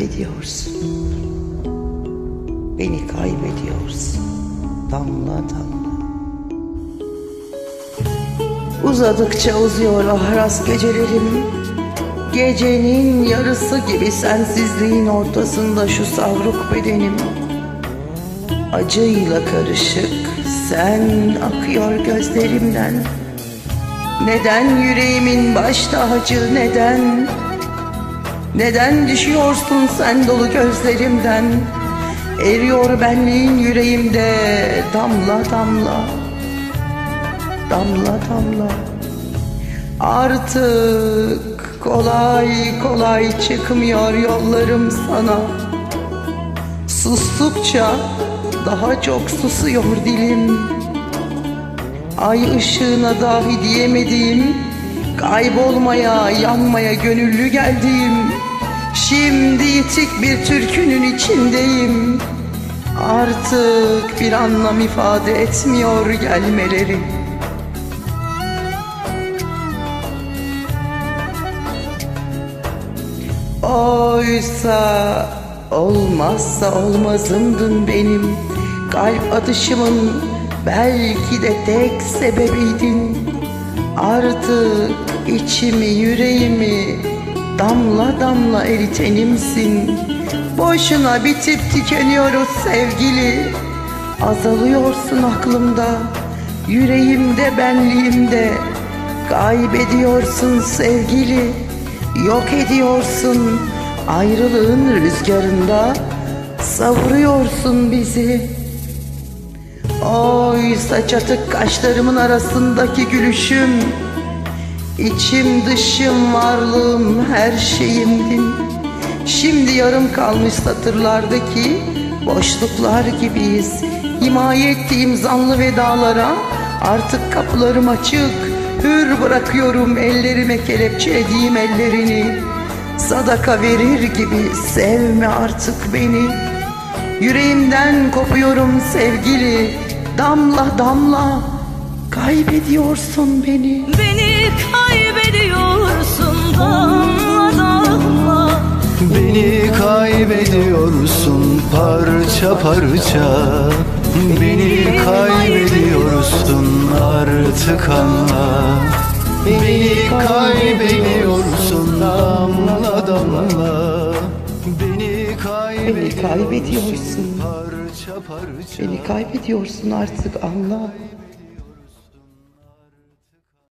kaybediyorsun. Beni kaybediyorsun. Damla damla. Uzadıkça uzuyor ahraz gecelerim. Gecenin yarısı gibi sensizliğin ortasında şu savruk bedenim. Acıyla karışık sen akıyor gözlerimden. Neden yüreğimin baş tacı neden? Neden düşüyorsun sen dolu gözlerimden? Eriyor benliğin yüreğimde damla damla. Damla damla. Artık kolay kolay çıkmıyor yollarım sana. Sustukça daha çok susuyor dilim. Ay ışığına dahi diyemediğim Kaybolmaya, yanmaya gönüllü geldiğim Şimdi yitik bir türkünün içindeyim. Artık bir anlam ifade etmiyor gelmeleri Oysa olmazsa olmazımdın benim. Kalp atışımın belki de tek sebebiydin. Artık içimi yüreğimi damla damla eritenimsin. Boşuna bitip tükeniyoruz sevgili. Azalıyorsun aklımda Yüreğimde benliğimde. Kaybediyorsun sevgili Yok ediyorsun. Ayrılığın rüzgarında Savuruyorsun bizi. Oysa çatık kaşlarımın arasındaki gülüşüm İçim dışım varlığım her şeyimdin. Şimdi yarım kalmış satırlardaki boşluklar gibiyiz. Himaye ettiğim zanlı vedalara artık kapılarım açık. Hür bırakıyorum ellerime kelepçelediğim ellerini. Sadaka verir gibi sevme artık beni. Yüreğimden kopuyorum sevgili Damla damla kaybediyorsun beni. Beni kaybediyorsun damla damla Beni kaybediyorsun parça parça. Beni kaybediyorsun artık anla. Beni kaybediyorsun damla damla. Beni kaybediyorsun parça parça. Beni kaybediyorsun artık anla